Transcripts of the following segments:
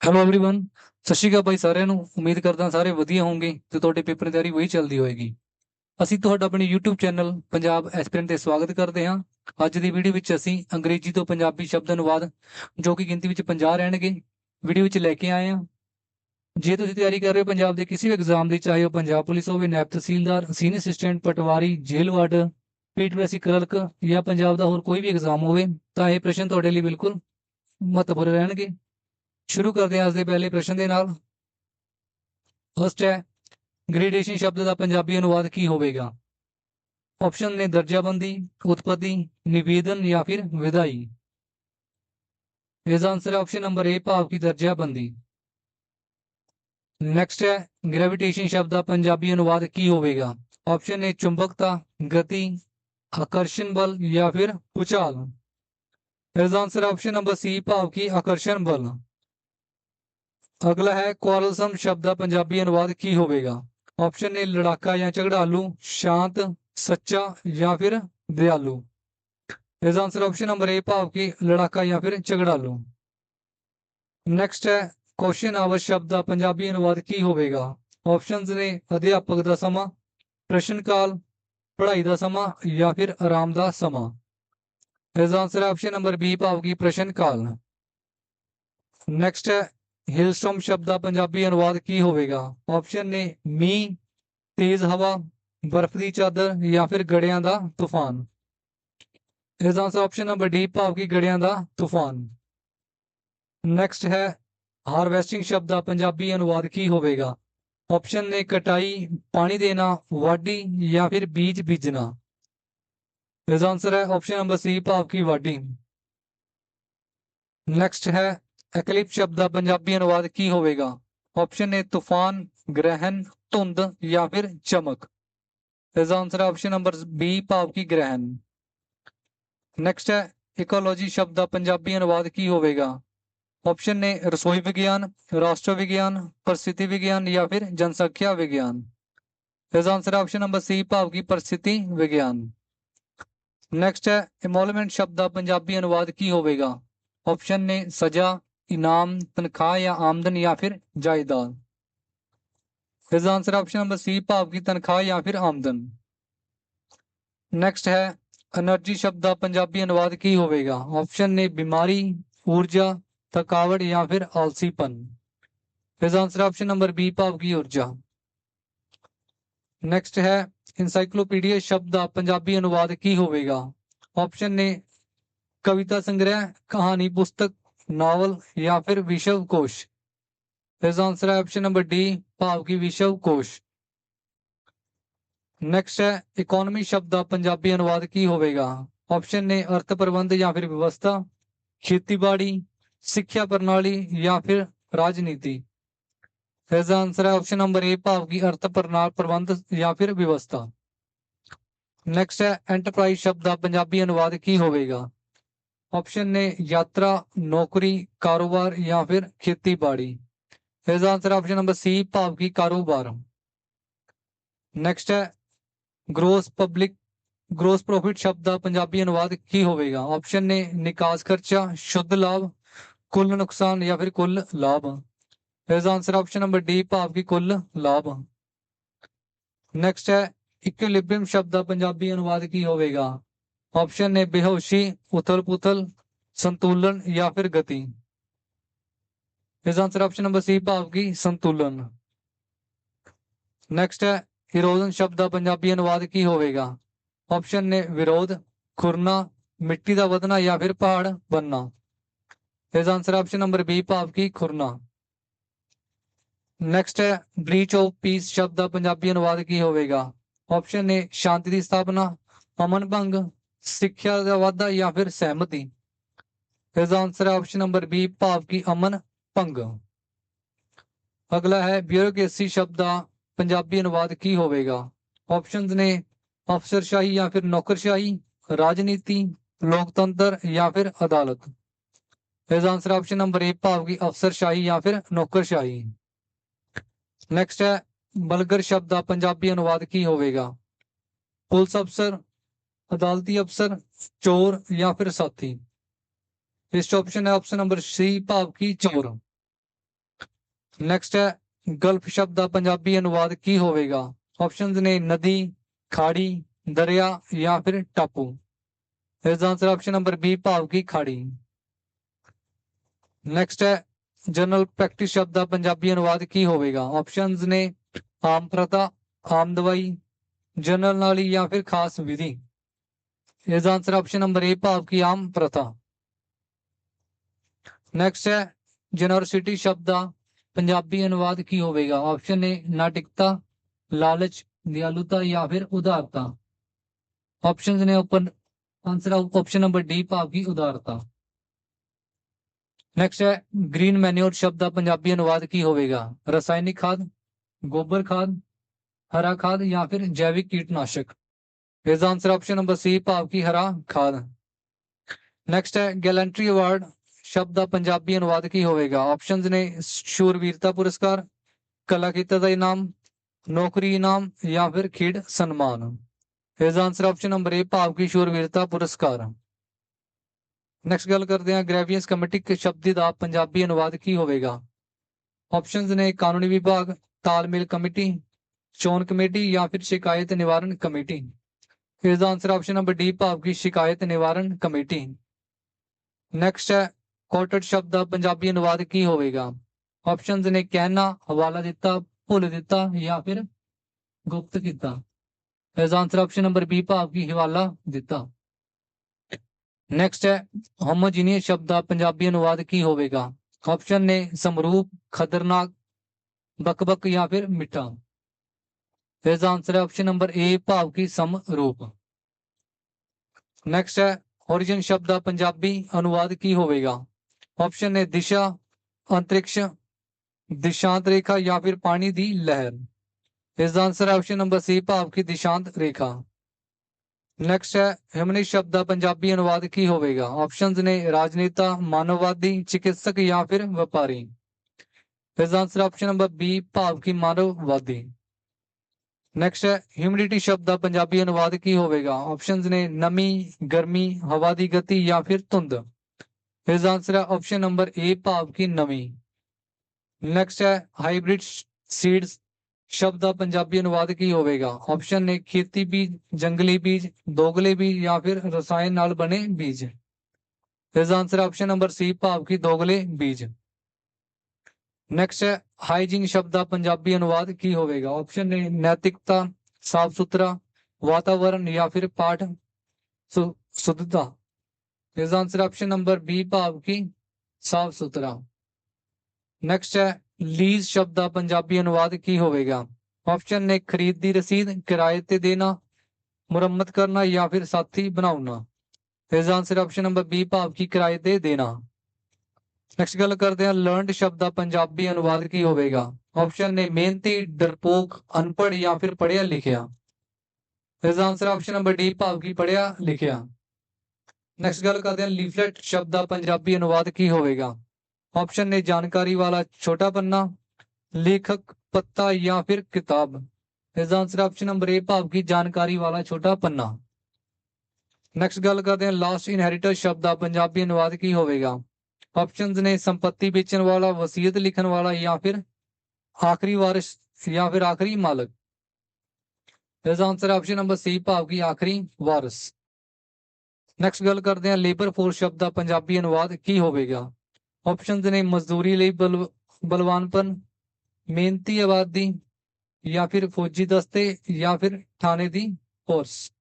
Hello everyone ਸਤਿ ਸ਼੍ਰੀ ਅਕਾਲ ਭਾਈ ਸਾਰਿਆਂ ਨੂੰ ਉਮੀਦ ਕਰਦਾ ਸਾਰੇ ਵਧੀਆ ਹੋਵੋਗੇ ਤੇ ਤੁਹਾਡੇ ਪੇਪਰ ਦੀ ਤਿਆਰੀ ਵਹੀ ਚੱਲਦੀ ਹੋਏਗੀ ਅਸੀਂ ਤੁਹਾਡਾ ਆਪਣੇ YouTube ਚੈਨਲ ਪੰਜਾਬ ਐਸਪੀਰੈਂਟ ਤੇ ਸਵਾਗਤ ਕਰਦੇ ਹਾਂ ਅੱਜ ਦੀ ਵੀਡੀਓ ਵਿੱਚ ਅਸੀਂ ਅੰਗਰੇਜ਼ੀ ਤੋਂ ਪੰਜਾਬੀ ਸ਼ਬਦ ਅਨੁਵਾਦ ਜੋ ਕਿ ਗਿਣਤੀ ਵਿੱਚ 50 ਰਹਿਣਗੇ ਵੀਡੀਓ ਵਿੱਚ ਲੈ ਕੇ ਆਏ ਹਾਂ ਜੇ ਤੁਸੀਂ ਤਿਆਰੀ ਕਰ ਰਹੇ ਹੋ ਪੰਜਾਬ ਦੇ ਕਿਸੇ ਵੀ ਐਗਜ਼ਾਮ ਦੀ ਚਾਹੇ ਉਹ ਪੰਜਾਬ ਪੁਲਿਸ ਹੋਵੇ ਨਾਇਬ ਤਹਿਸੀਲਦਾਰ ਸੀਨੀਅਰ ਅਸਿਸਟੈਂਟ ਪਟਵਾਰੀ ਜੇਲ੍ਹ ਵਾਰਡ ਪੀਟੀਐਸਸੀ ਕਲਰਕ ਜਾਂ ਪੰਜਾਬ ਦਾ ਹੋਰ ਕੋਈ ਵੀ ਐਗਜ਼ਾਮ ਹੋਵੇ ਤਾਂ ਇਹ ਪ੍ਰਸ਼ਨ ਤੁਹਾਡੇ ਲਈ ਬਿਲਕੁਲ ਮਹੱਤਵਪੂਰਨ ਰਹਿਣਗੇ ਸ਼ੁਰੂ ਕਰਦੇ ਹਾਂ ਅੱਜ ਦੇ ਪਹਿਲੇ ਪ੍ਰਸ਼ਨ ਦੇ ਨਾਲ। ਫਸਟ ਹੈ ਗ੍ਰੇਡੇਸ਼ਨ ਸ਼ਬਦ ਦਾ ਪੰਜਾਬੀ ਅਨੁਵਾਦ ਕੀ ਹੋਵੇਗਾ? ਆਪਸ਼ਨ ਨੇ ਦਰਜਾਬੰਦੀ, ਉਤਪਤੀ, ਨਿਵੇਦਨ ਜਾਂ ਫਿਰ ਵਿਧਾਈ ਇਸ ਦਾ ਆਨਸਰ ਆਪਸ਼ਨ ਨੰਬਰ ਏ ਭਾਵ ਕੀ ਦਰਜਾਬੰਦੀ। ਨੈਕਸਟ ਹੈ ਗ੍ਰੈਵਿਟੇਸ਼ਨ ਸ਼ਬਦ ਦਾ ਪੰਜਾਬੀ ਅਨੁਵਾਦ ਕੀ ਹੋਵੇਗਾ? ਆਪਸ਼ਨ ਨੇ ਚੁੰਬਕਤਾ, ਗਤੀ, ਆਕਰਸ਼ਣ ਬਲ ਜਾਂ ਫਿਰ ਭੂਚਾਲ। ਇਸ ਦਾ ਆਨਸਰ ਆਪਸ਼ਨ ਨੰਬਰ ਸੀ ਭਾਵ ਕੀ ਆਕਰਸ਼ਣ ਬਲ। ਅਗਲਾ ਹੈ ਕੁਆਰਲਸਮ ਸ਼ਬਦ ਦਾ ਪੰਜਾਬੀ ਅਨੁਵਾਦ ਕੀ ਹੋਵੇਗਾ? ਆਪਸ਼ਨ ਨੇ ਲੜਾਕਾ ਜਾਂ ਝਗੜਾਲੂ, ਸ਼ਾਂਤ, ਸੱਚਾ ਜਾਂ ਫਿਰ ਦਿਆਲੂ। ਇਸ ਆਨਸਰ ਆਪਸ਼ਨ ਨੰਬਰ ਏ ਭਾਵ ਕਿ ਲੜਾਕਾ ਜਾਂ ਫਿਰ ਝਗੜਾਲੂ। ਨੈਕਸਟ ਹੈ ਕੁਐਸਚਨ ਆਵਰ ਸ਼ਬਦ ਦਾ ਪੰਜਾਬੀ ਅਨੁਵਾਦ ਕੀ ਹੋਵੇਗਾ? ਆਪਸ਼ਨਸ ਨੇ ਅਧਿਆਪਕ ਦਾ ਸਮਾਂ, ਪ੍ਰਸ਼ਨ ਕਾਲ, ਪੜ੍ਹਾਈ ਦਾ ਸਮਾਂ ਜਾਂ ਫਿਰ ਆਰਾਮ ਦਾ ਸਮਾਂ। ਇਸ ਆਨਸਰ ਹੈ ਆਪਸ਼ਨ ਨੰਬਰ ਬੀ ਭਾਵ ਕਿ ਪ੍ਰਸ਼ਨ ਕਾਲ। ਨੈਕਸਟ ਹੈ ਹਿਲਸਟੋਮ ਸ਼ਬਦ ਦਾ ਪੰਜਾਬੀ ਅਨੁਵਾਦ ਕੀ ਹੋਵੇਗਾ? ਆਪਸ਼ਨ ਨੇ ਮੀਂਹ, ਤੇਜ਼ ਹਵਾ, ਬਰਫ਼ ਦੀ ਚਾਦਰ ਜਾਂ ਫਿਰ ਗੜਿਆਂ ਦਾ ਤੂਫਾਨ। ਇਸ ਦਾ ਆਪਸ਼ਨ ਨੰਬਰ ਡੀ ਭਾਵ ਕਿ ਗੜਿਆਂ ਦਾ ਤੂਫਾਨ। ਨੈਕਸਟ ਹੈ ਹਾਰਵੈਸਟਿੰਗ ਸ਼ਬਦ ਦਾ ਪੰਜਾਬੀ ਅਨੁਵਾਦ ਕੀ ਹੋਵੇਗਾ? ਆਪਸ਼ਨ ਨੇ ਕਟਾਈ, ਪਾਣੀ ਦੇਣਾ, ਵਾਢੀ ਜਾਂ ਫਿਰ ਬੀਜ ਬੀਜਣਾ। ਇਸ ਦਾ ਆਨਸਰ ਹੈ ਆਪਸ਼ਨ ਨੰਬਰ ਸੀ ਭਾਵ ਕਿ ਵਾਢੀ। ਨੈਕਸਟ ਹੈ ਐਕਲਿਪ ਸ਼ਬਦ ਦਾ ਪੰਜਾਬੀ ਅਨੁਵਾਦ ਕੀ ਹੋਵੇਗਾ ਆਪਸ਼ਨ ਨੇ ਤੂਫਾਨ ਗ੍ਰਹਿਣ ਧੁੰਦ ਜਾਂ ਫਿਰ ਚਮਕ ਇਸ ਦਾ ਆਨਸਰ ਆਪਸ਼ਨ ਨੰਬਰ ਬੀ ਭਾਵ ਕੀ ਗ੍ਰਹਿਣ ਨੈਕਸਟ ਹੈ ਇਕੋਲੋਜੀ ਸ਼ਬਦ ਦਾ ਪੰਜਾਬੀ ਅਨੁਵਾਦ ਕੀ ਹੋਵੇਗਾ ਆਪਸ਼ਨ ਨੇ ਰਸੋਈ ਵਿਗਿਆਨ ਰਾਸ਼ਟਰ ਵਿਗਿਆਨ ਪ੍ਰਸਿੱਧੀ ਵਿਗਿਆਨ ਜਾਂ ਫਿਰ ਜਨਸੰਖਿਆ ਵਿਗਿਆਨ ਇਸ ਦਾ ਆਨਸਰ ਆਪਸ਼ਨ ਨੰਬਰ ਸੀ ਭਾਵ ਕੀ ਪ੍ਰਸਿੱਧੀ ਵਿਗਿਆਨ ਨੈਕਸਟ ਹੈ ਇਮੋਲਮੈਂਟ ਸ਼ਬਦ ਦਾ ਪੰਜਾਬੀ ਅਨੁਵਾਦ ਕੀ ਹੋਵੇਗਾ ਆਪਸ਼ਨ ਨੇ इनाम, तनख्वाह या आमदन या फिर जायदाद। Is answer option number C भाव की तनख्वाह या फिर आमदन। नेक्स्ट है एनर्जी शब्द का पंजाबी अनुवाद की होगा ऑप्शन ने बीमारी, ऊर्जा, थकावट या फिर आलसीपन। Is answer option number B भाव की ऊर्जा। नेक्स्ट है इनसाइक्लोपीडिया शब्द का पंजाबी अनुवाद की होगा ऑप्शन ने कविता संग्रह, कहानी, पुस्तक नॉवल या फिर विश्व कोश। इस आंसर है ऑप्शन नंबर डी भाव की विश्व कोश। नेक्स्ट है इकोनॉमी शब्द का पंजाबी अनुवाद की होगा ऑप्शन ने अर्थ प्रबंध या फिर व्यवस्था, खेतीबाड़ी, शिक्षा प्रणाली या फिर राजनीति। इसका आंसर है ऑप्शन नंबर ए भाव की अर्थ प्रणाल प्रबंध या फिर व्यवस्था। नेक्स्ट है एंटरप्राइज शब्द का पंजाबी अनुवाद की होगा ऑप्शन ने यात्रा, नौकरी, कारोबार या फिर खेती बाड़ी इसका आंसर ऑप्शन नंबर सी भाव की कारोबार। नेक्स्ट है ग्रोस पब्लिक ग्रोस प्रॉफिट शब्द का पंजाबी अनुवाद की होगा ऑप्शन ने निकास खर्चा, शुद्ध लाभ, कुल नुकसान या फिर कुल लाभ। इसका आंसर ऑप्शन नंबर डी भाव की कुल लाभ। नेक्स्ट है इक्विलिब्रियम शब्द का पंजाबी अनुवाद की होगा ऑप्शन है बेहोशी उथल पुथल संतुलन या फिर गति। इस आंसर ऑप्शन नंबर सी भाव की संतुलन। नेक्स्ट है इरोजन शब्द का पंजाबी अनुवाद की होवेगा। ऑप्शन ने विरोध, खुरना, मिट्टी का वधना या फिर पहाड़, बनना। इस आंसर ऑप्शन नंबर बी भाव की खुरना। नेक्स्ट है ब्रीच ऑफ़ पीस शब्द का पंजाबी अनुवाद की होगा ऑप्शन ने शांति की स्थापना, अमन भंग ਆਪਸ਼ਨ ਨੇ ਸ਼ਾਂਤੀ ਦੀ ਸਥਾਪਨਾ ਅਮਨ ਭੰਗ ਸਿੱਖਿਆ ਦਾ ਵਾਧਾ ਜਾਂ ਫਿਰ ਸਹਿਮਤੀ ਇਸ ਦਾ ਆਨਸਰ ਹੈ ਆਪਸ਼ਨ ਨੰਬਰ ਬੀ ਭਾਵ ਕੀ ਅਮਨ ਭੰਗ ਅਗਲਾ ਹੈ ਬਿਊਰੋਕ੍ਰੇਸੀ ਸ਼ਬਦ ਦਾ ਪੰਜਾਬੀ ਅਨੁਵਾਦ ਕੀ ਹੋਵੇਗਾ ਆਪਸ਼ਨਸ ਨੇ ਅਫਸਰਸ਼ਾਹੀ ਜਾਂ ਫਿਰ ਨੌਕਰਸ਼ਾਹੀ ਰਾਜਨੀਤੀ ਲੋਕਤੰਤਰ ਜਾਂ ਫਿਰ ਅਦਾਲਤ ਇਸ ਦਾ ਆਨਸਰ ਆਪਸ਼ਨ ਨੰਬਰ ਏ ਭਾਵ ਕੀ ਅਫਸਰਸ਼ਾਹੀ ਜਾਂ ਫਿਰ ਨੌਕਰਸ਼ਾਹੀ ਨੈਕਸਟ ਹੈ ਬਲਗਰ ਸ਼ਬਦ ਦਾ ਪੰਜਾਬੀ ਅਨੁਵਾਦ ਕੀ ਹੋਵੇਗਾ ਪੁਲਿਸ ਅਫਸਰ अदालती अफसर, चोर या फिर साथी। नेक्स्ट ऑप्शन है ऑप्शन नंबर सी भाव की चोर। नेक्स्ट है, गल्फ शब्द का पंजाबी अनुवाद की होगा ऑप्शन ने नदी, खाड़ी, दरिया या फिर टापू। इसका आंसर ऑप्शन नंबर बी भाव की खाड़ी। नेक्स्ट है जनरल प्रैक्टिस शब्द का पंजाबी अनुवाद की होगा ऑप्शन ने आम प्रथा आम दवाई जनरल नाली या फिर खास विधि। Is answer option number A भाव की आम प्रथा नेक्स्ट है यूनिवर्सिटी शब्द का पंजाबी अनुवाद की होगा ऑप्शन ए नाटिकता लालच दयालुता या फिर उदारता ऑप्शन ने open answer option number D भाव की उदारता नेक्स्ट है ग्रीन मैन्योर शब्द का पंजाबी अनुवाद की होगा रासायनिक खाद गोबर खाद हरा खाद या फिर जैविक कीटनाशक ਇਸ ਦਾ ਆਨਸਰ ਆਪਸ਼ਨ ਨੰਬਰ ਸੀ ਭਾਵ ਕੀ ਹਰਾ ਖਾਦ ਨੈਕਸਟ ਹੈ ਗੈਲੈਂਟਰੀ ਅਵਾਰਡ ਸ਼ਬਦ ਦਾ ਪੰਜਾਬੀ ਅਨੁਵਾਦ ਕੀ ਹੋਵੇਗਾ ਆਪਸ਼ਨਸ ਨੇ ਸ਼ੂਰਵੀਰਤਾ ਪੁਰਸਕਾਰ ਕਲਾ ਕੀਤਾ ਦਾ ਇਨਾਮ ਨੌਕਰੀ ਇਨਾਮ ਜਾਂ ਫਿਰ ਖੇਡ ਸਨਮਾਨ ਇਸ ਦਾ ਆਨਸਰ ਆਪਸ਼ਨ ਨੰਬਰ ਏ ਭਾਵ ਕੀ ਸ਼ੂਰਵੀਰਤਾ ਪੁਰਸਕਾਰ ਨੈਕਸਟ ਗੱਲ ਕਰਦੇ ਹਾਂ ਗ੍ਰੈਵੀਅਸ ਕਮੇਟੀ ਸ਼ਬਦ ਦਾ ਪੰਜਾਬੀ ਅਨੁਵਾਦ ਕੀ ਹੋਵੇਗਾ ਆਪਸ਼ਨਸ ਨੇ ਕਾਨੂੰਨੀ ਵਿਭਾਗ ਤਾਲਮੇਲ ਕਮੇਟੀ ਚੋਣ ਕਮੇਟੀ ਜਾਂ ਫਿਰ ਸ਼ਿਕਾਇਤ ਨਿਵਾਰਨ ਕਮੇਟੀ इसका आंसर ऑप्शन नंबर डी भाव की शिकायत निवारण कमेटी। नेक्स्ट है कोटड शब्द का पंजाबी अनुवाद की होगा ऑप्शन ने कहना, हवाला दिता, भुल दिता, या फिर गुप्त किया इसका आंसर ऑप्शन नंबर बी भाव की हवाला दिता। नेक्स्ट है होमोजीनियस शब्द का पंजाबी अनुवाद की होगा ऑप्शन ने समरूप, खतरनाक, बकबक या फिर मिठा। इसका आंसर है ऑप्शन नंबर ए भाव की समरूप नेक्स्ट है ओरिजिन शब्द का पंजाबी अनुवाद की होवेगा। ऑप्शन है दिशा, अंतरिक्ष, दिशांत रेखा या फिर पानी की लहर। इसका आंसर है ऑप्शन नंबर सी भाव की दिशांत रेखा। नेक्स्ट है ह्यूमनिस्ट शब्द का पंजाबी अनुवाद की होवेगा। ऑप्शंस ने राजनेता, मानववादी, चिकित्सक या फिर व्यापारी। इसका आंसर ऑप्शन नंबर बी भाव की मानववादी। ਨੈਕਸਟ ਹੈ ਹਿਊਮਿਡਿਟੀ ਸ਼ਬਦ ਦਾ ਪੰਜਾਬੀ ਅਨੁਵਾਦ ਕੀ ਹੋਵੇਗਾ ਆਪਸ਼ਨਸ ਨੇ ਨਮੀ ਗਰਮੀ ਹਵਾ ਦੀ ਗਤੀ ਜਾਂ ਫਿਰ ਧੁੰਦ ਇਸ ਦਾ ਆਨਸਰ ਹੈ ਆਪਸ਼ਨ ਨੰਬਰ ਏ ਭਾਵ ਕੀ ਨਮੀ ਨੈਕਸਟ ਹੈ ਹਾਈਬ੍ਰਿਡ ਸੀਡਸ ਸ਼ਬਦ ਦਾ ਪੰਜਾਬੀ ਅਨੁਵਾਦ ਕੀ ਹੋਵੇਗਾ ਆਪਸ਼ਨ ਨੇ ਖੇਤੀ ਬੀਜ ਜੰਗਲੀ ਬੀਜ ਦੋਗਲੇ ਬੀਜ ਜਾਂ ਫਿਰ ਰਸਾਇਣ ਨਾਲ ਬਣੇ ਬੀਜ ਇਸ ਦਾ ਆਨਸਰ ਆਪਸ਼ਨ ਨੰਬਰ ਸੀ ਭਾਵ ਕੀ ਦੋਗਲੇ ਬੀਜ ਨੈਕਸਟ ਹੈ ਹਾਈਜੀਨ ਸ਼ਬਦ ਦਾ ਪੰਜਾਬੀ ਅਨੁਵਾਦ ਕੀ ਹੋਵੇਗਾ? ਆਪਸ਼ਨ ਨੇ ਨੈਤਿਕਤਾ, ਸਾਫ਼ ਸੁਥਰਾ ਵਾਤਾਵਰਣ ਜਾਂ ਫਿਰ ਪਾਠ ਸੁ- ਇਸ ਦਾ ਆਨਸਰ ਆਪਸ਼ਨ ਨੰਬਰ ਬੀ ਭਾਵ ਕੀ ਸਾਫ਼ ਸੁਥਰਾ। ਨੈਕਸਟ ਹੈ ਲੀਜ਼ ਸ਼ਬਦ ਦਾ ਪੰਜਾਬੀ ਅਨੁਵਾਦ ਕੀ ਹੋਵੇਗਾ? ਆਪਸ਼ਨ ਨੇ ਖਰੀਦ ਦੀ ਰਸੀਦ, ਕਿਰਾਏ ਤੇ ਦੇਣਾ, ਮੁਰੰਮਤ ਕਰਨਾ ਜਾਂ ਫਿਰ ਸਾਥੀ ਬਣਾਉਣਾ। ਇਸ ਦਾ ਆਨਸਰ ਆਪਸ਼ਨ ਨੰਬਰ ਬੀ ਭਾਵ ਕੀ ਕਿਰਾਏ ਤੇ ਦੇਣਾ। ਨੈਕਸਟ ਗੱਲ ਕਰਦੇ ਹਾਂ ਲਰਨਡ ਸ਼ਬਦ ਦਾ ਪੰਜਾਬੀ ਅਨੁਵਾਦ ਕੀ ਹੋਵੇਗਾ? ਆਪਸ਼ਨ ਨੇ ਮਿਹਨਤੀ, ਡਰਪੋਕ, ਅਨਪੜ੍ਹ ਜਾਂ ਫਿਰ ਪੜ੍ਹਿਆ ਲਿਖਿਆ। ਇਸ ਦਾ ਆਨਸਰ ਆਪਸ਼ਨ ਨੰਬਰ ਡੀ ਭਾਵਕੀ ਪੜ੍ਹਿਆ ਲਿਖਿਆ। ਨੈਕਸਟ ਗੱਲ ਕਰਦੇ ਹਾਂ ਲੀਫਲੈਟ ਸ਼ਬਦ ਦਾ ਪੰਜਾਬੀ ਅਨੁਵਾਦ ਕੀ ਹੋਵੇਗਾ? ਆਪਸ਼ਨ ਨੇ ਜਾਣਕਾਰੀ ਵਾਲਾ ਛੋਟਾ ਪੰਨਾ, ਲੇਖਕ, ਪੱਤਾ ਜਾਂ ਫਿਰ ਕਿਤਾਬ। ਇਸ ਦਾ ਆਨਸਰ ਆਪਸ਼ਨ ਨੰਬਰ ਏ ਭਾਵਕੀ ਜਾਣਕਾਰੀ ਵਾਲਾ ਛੋਟਾ ਪੰਨਾ। ਨੈਕਸਟ ਗੱਲ ਕਰਦੇ ਹਾਂ ਲਾਸਟ ਇਨਹੈਰੀਟਰ ਸ਼ਬਦ ਦਾ ਪੰਜਾਬੀ ਅਨੁਵਾਦ ਕੀ ਹੋਵੇਗਾ? ऑप्शन ने संपत्ति बेचने वाला, वसीयत लिखने वाला, या फिर आखिरी वारिस, या फिर आखिरी मालिक? आंसर ऑप्शन नंबर सी भाव की आखिरी वारस। नैक्सट गल करते हैं लेबर फोर्स शब्द का पंजाबी अनुवाद की होगा ऑप्शन ने मजदूरी लिए बल बलवानपन मेहनती आबादी, या फिर फौजी दस्ते, या फिर थाने की फोर्स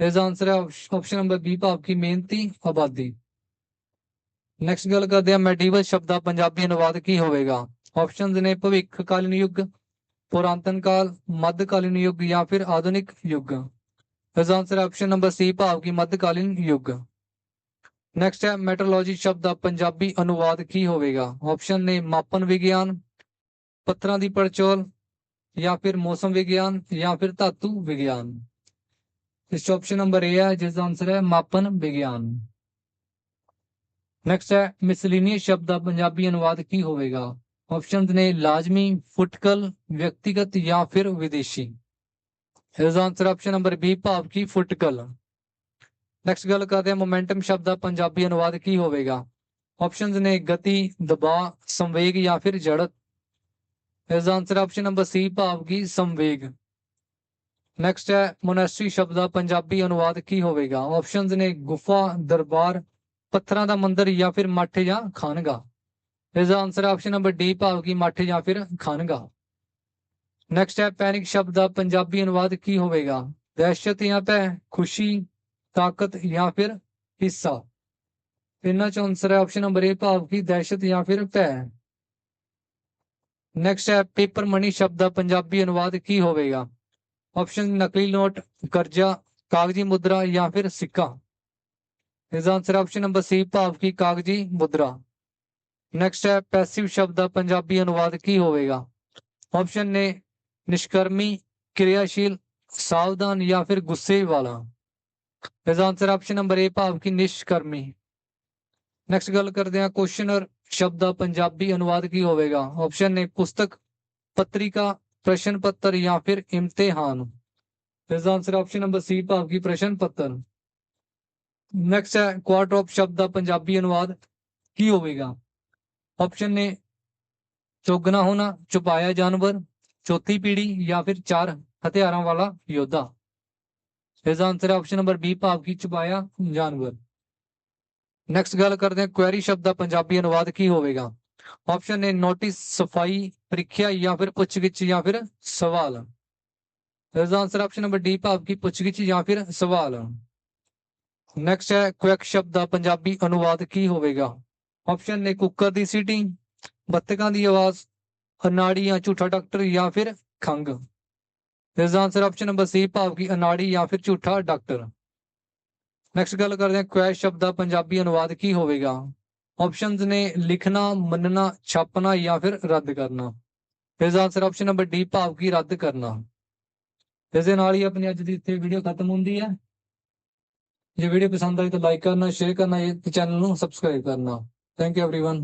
इसका आंसर है ऑप्शन नंबर बी भाव की मेहनती आबादी। ਨੈਕਸਟ ਗੱਲ ਕਰਦੇ ਹਾਂ ਮੈਡੀਵਲ ਸ਼ਬਦ ਦਾ ਪੰਜਾਬੀ ਅਨੁਵਾਦ ਕੀ ਹੋਵੇਗਾ? ਆਪਸ਼ਨਸ ਨੇ ਭਵਿੱਖਕਾਲੀਨ ਯੁੱਗ, ਪੁਰਾਤਨ ਕਾਲ, ਮੱਧਕਾਲੀਨ ਯੁੱਗ ਜਾਂ ਫਿਰ ਆਧੁਨਿਕ ਯੁੱਗ। ਇਸ ਦਾ ਆਨਸਰ ਆਪਸ਼ਨ ਨੰਬਰ ਸੀ ਭਾਵ ਕਿ ਮੱਧਕਾਲੀਨ ਯੁੱਗ। ਨੈਕਸਟ ਹੈ ਮੈਟਰੋਲੋਜੀ ਸ਼ਬਦ ਦਾ ਪੰਜਾਬੀ ਅਨੁਵਾਦ ਕੀ ਹੋਵੇਗਾ? ਆਪਸ਼ਨ ਨੇ ਮਾਪਨ ਵਿਗਿਆਨ, ਪੱਥਰਾਂ ਦੀ ਪੜਚੋਲ ਜਾਂ ਫਿਰ ਮੌਸਮ ਵਿਗਿਆਨ ਜਾਂ ਫਿਰ ਧਾਤੂ ਵਿਗਿਆਨ। ਇਸ ਆਪਸ਼ਨ ਨੰਬਰ ਏ ਹੈ, ਜਿਸ ਦਾ ਆਨਸਰ ਹੈ ਮਾਪਨ ਵਿਗਿਆਨ। ਨੈਕਸਟ ਹੈ ਮਿਸਲੀਨੀਅਸ ਸ਼ਬਦ ਦਾ ਪੰਜਾਬੀ ਅਨੁਵਾਦ ਕੀ ਹੋਵੇਗਾ? ਆਪਸ਼ਨਸ ਨੇ ਲਾਜ਼ਮੀ, ਫੁਟਕਲ, ਵਿਅਕਤੀਗਤ ਜਾਂ ਫਿਰ ਵਿਦੇਸ਼ੀ। ਇਸ ਦਾ ਆਨਸਰ ਆਪਸ਼ਨ ਨੰਬਰ ਬੀ ਭਾਵ ਕੀ ਫੁਟਕਲ। ਨੈਕਸਟ ਗੱਲ ਕਰਦੇ ਹਾਂ ਮੋਮੈਂਟਮ ਸ਼ਬਦ ਦਾ ਪੰਜਾਬੀ ਅਨੁਵਾਦ ਕੀ ਹੋਵੇਗਾ? ਆਪਸ਼ਨਸ ਨੇ ਗਤੀ, ਦਬਾਅ, ਸੰਵੇਗ ਜਾਂ ਫਿਰ ਜੜਤ। ਇਸ ਦਾ ਆਨਸਰ ਆਪਸ਼ਨ ਨੰਬਰ ਸੀ ਭਾਵ ਕੀ ਸੰਵੇਗ। ਨੈਕਸਟ ਹੈ ਮੋਨੈਸਟਰੀ ਸ਼ਬਦ ਦਾ ਪੰਜਾਬੀ ਅਨੁਵਾਦ ਕੀ ਹੋਵੇਗਾ? ਆਪਸ਼ਨਸ ਨੇ ਗੁਫਾ, ਦਰਬਾਰ ਪੱਥਰਾਂ ਦਾ ਮੰਦਿਰ ਜਾਂ ਫਿਰ ਮੱਠ ਜਾਂ ਖਾਨਗਾ। ਇਸ ਦਾ ਆਨਸਰ ਆਪਸ਼ਨ ਨੰਬਰ ਡੀ ਭਾਵ ਕੀ ਮੱਠ ਜਾਂ ਫਿਰ ਖਾਨਗਾ। ਨੈਕਸਟ ਹੈ, ਪੈਨਿਕ ਸ਼ਬਦ ਦਾ ਪੰਜਾਬੀ ਅਨੁਵਾਦ ਕੀ ਹੋਵੇਗਾ? ਦਹਿਸ਼ਤ ਜਾਂ ਭੈ, ਖੁਸ਼ੀ, ਤਾਕਤ ਜਾਂ ਫਿਰ ਹਿੱਸਾ? ਇਹਨਾਂ ਚੋਂ ਆਨਸਰ ਹੈ ਆਪਸ਼ਨ ਨੰਬਰ ਏ ਭਾਵ ਕੀ ਦਹਿਸ਼ਤ ਜਾਂ ਫਿਰ ਭੈ। ਨੈਕਸਟ ਹੈ ਪੇਪਰ ਮਨੀ ਸ਼ਬਦ ਦਾ ਪੰਜਾਬੀ ਅਨੁਵਾਦ ਕੀ ਹੋਵੇਗਾ? ਆਪਸ਼ਨ ਨਕਲੀ ਨੋਟ, ਕਰਜ਼ਾ, ਕਾਗਜ਼ੀ ਮੁਦਰਾ ਜਾਂ ਫਿਰ ਸਿੱਕਾ? ਇਸ ਦਾ ਆਨਸਰ ਆਪਸ਼ਨ ਨੰਬਰ ਸੀ ਭਾਵ ਕੀ ਕਾਗਜ਼ੀ ਮੁਦਰਾ। ਨੈਕਸਟ ਹੈ ਪੈਸਿਵ ਸ਼ਬਦ ਦਾ ਪੰਜਾਬੀ ਅਨੁਵਾਦ ਕੀ ਹੋਵੇਗਾ? ਆਪਸ਼ਨ ਨੇ ਨਿਸ਼ਕਰਮੀ, ਕਿਰਿਆਸ਼ੀਲ, ਸਾਵਧਾਨ ਜਾਂ ਫਿਰ ਗੁੱਸੇ ਵਾਲਾ। ਇਸ ਆਨਸਰ ਆਪਸ਼ਨ ਨੰਬਰ ਏ ਭਾਵ ਕੀ ਨਿਸ਼ਕਰਮੀ। ਨੈਕਸਟ ਗੱਲ ਕਰਦੇ ਹਾਂ ਕੁਐਸਚਨਰ ਸ਼ਬਦ ਦਾ ਪੰਜਾਬੀ ਅਨੁਵਾਦ ਕੀ ਹੋਵੇਗਾ? ਆਪਸ਼ਨ ਨੇ ਪੁਸਤਕ, ਪੱਤਰਿਕਾ, ਪ੍ਰਸ਼ਨ ਪੱਤਰ ਜਾਂ ਫਿਰ ਇਮਤਿਹਾਨ। ਇਸ ਦਾ ਆਨਸਰ ਆਪਸ਼ਨ ਨੰਬਰ ਸੀ ਭਾਵ ਕੀ ਪ੍ਰਸ਼ਨ ਪੱਤਰ। ਨੈਕਸਟ ਹੈ ਕੁਆਟਰੋਪ ਸ਼ਬਦ ਦਾ ਪੰਜਾਬੀ ਅਨੁਵਾਦ ਕੀ ਹੋਵੇਗਾ? ਆਪਸ਼ਨ ਨੇ ਚੋਗਣਾ ਹੋਣਾ, ਛੁਪਾਇਆ ਜਾਨਵਰ, ਚੌਥੀ ਪੀੜੀ ਜਾਂ ਫਿਰ ਚਾਰ ਹਥਿਆਰਾਂ ਵਾਲਾ ਯੋਧਾ। ਇਸ ਆਨਸਰ ਆਪਸ਼ਨ ਨੰਬਰ ਬੀ ਭਾਵ ਕੀ ਛੁਪਾਇਆ ਜਾਨਵਰ। ਨੈਕਸਟ ਗੱਲ ਕਰਦੇ ਹਾਂ ਕੁਐਰੀ ਸ਼ਬਦ ਦਾ ਪੰਜਾਬੀ ਅਨੁਵਾਦ ਕੀ ਹੋਵੇਗਾ? ਆਪਸ਼ਨ ਨੇ ਨੋਟਿਸ ਸਫ਼ਾਈ, ਪ੍ਰੀਖਿਆ ਜਾਂ ਫਿਰ ਪੁੱਛਗਿੱਛ ਜਾਂ ਫਿਰ ਸਵਾਲ। ਇਸ ਦਾ ਆਨਸਰ ਆਪਸ਼ਨ ਨੰਬਰ ਡੀ ਭਾਵ ਕੀ ਪੁੱਛਗਿੱਛ ਜਾਂ ਫਿਰ ਸਵਾਲ। ਨੈਕਸਟ ਹੈ ਕੁਐਕ ਸ਼ਬਦ ਦਾ ਪੰਜਾਬੀ ਅਨੁਵਾਦ ਕੀ ਹੋਵੇਗਾ? ਆਪਸ਼ਨ ਨੇ ਕੁੱਕਰ ਦੀ ਸੀਟੀ ਬੱਤਕਾਂ ਦੀ ਆਵਾਜ਼, ਅਨਾੜੀ ਜਾਂ ਝੂਠਾ ਡਾਕਟਰ ਜਾਂ ਫਿਰ ਖੰਗ ਇਸ ਦਾ ਆਨਸਰ ਆਪਸ਼ਨ ਨੰਬਰ ਸੀ ਭਾਵ ਕੀ ਅਨਾੜੀ ਜਾਂ ਫਿਰ ਝੂਠਾ ਡਾਕਟਰ ਨੈਕਸਟ ਗੱਲ ਕਰਦੇ ਹਾਂ ਕੁਐਸ਼ ਸ਼ਬਦ ਦਾ ਪੰਜਾਬੀ ਅਨੁਵਾਦ ਕੀ ਹੋਵੇਗਾ? ਆਪਸ਼ਨਸ ਨੇ ਲਿਖਣਾ, ਮੰਨਣਾ, ਛਾਪਣਾ ਜਾਂ ਫਿਰ ਰੱਦ ਕਰਨਾ। ਇਸ ਦਾ ਆਨਸਰ ਆਪਸ਼ਨ ਨੰਬਰ ਡੀ ਭਾਵ ਕੀ ਰੱਦ ਕਰਨਾ। ਇਸ ਦੇ ਨਾਲ ਹੀ ਆਪਣੀ ਅੱਜ ਦੀ ਇੱਥੇ ਵੀਡੀਓ ਖਤਮ ਹੁੰਦੀ ਹੈ। ਜੇ ਵੀਡੀਓ ਪਸੰਦ ਆਈ ਤਾਂ ਲਾਈਕ ਕਰਨਾ ਸ਼ੇਅਰ ਕਰਨਾ ਇਹ ਚੈਨਲ ਨੂੰ ਸਬਸਕ੍ਰਾਈਬ ਕਰਨਾ ਥੈਂਕ ਯੂ एवरीवन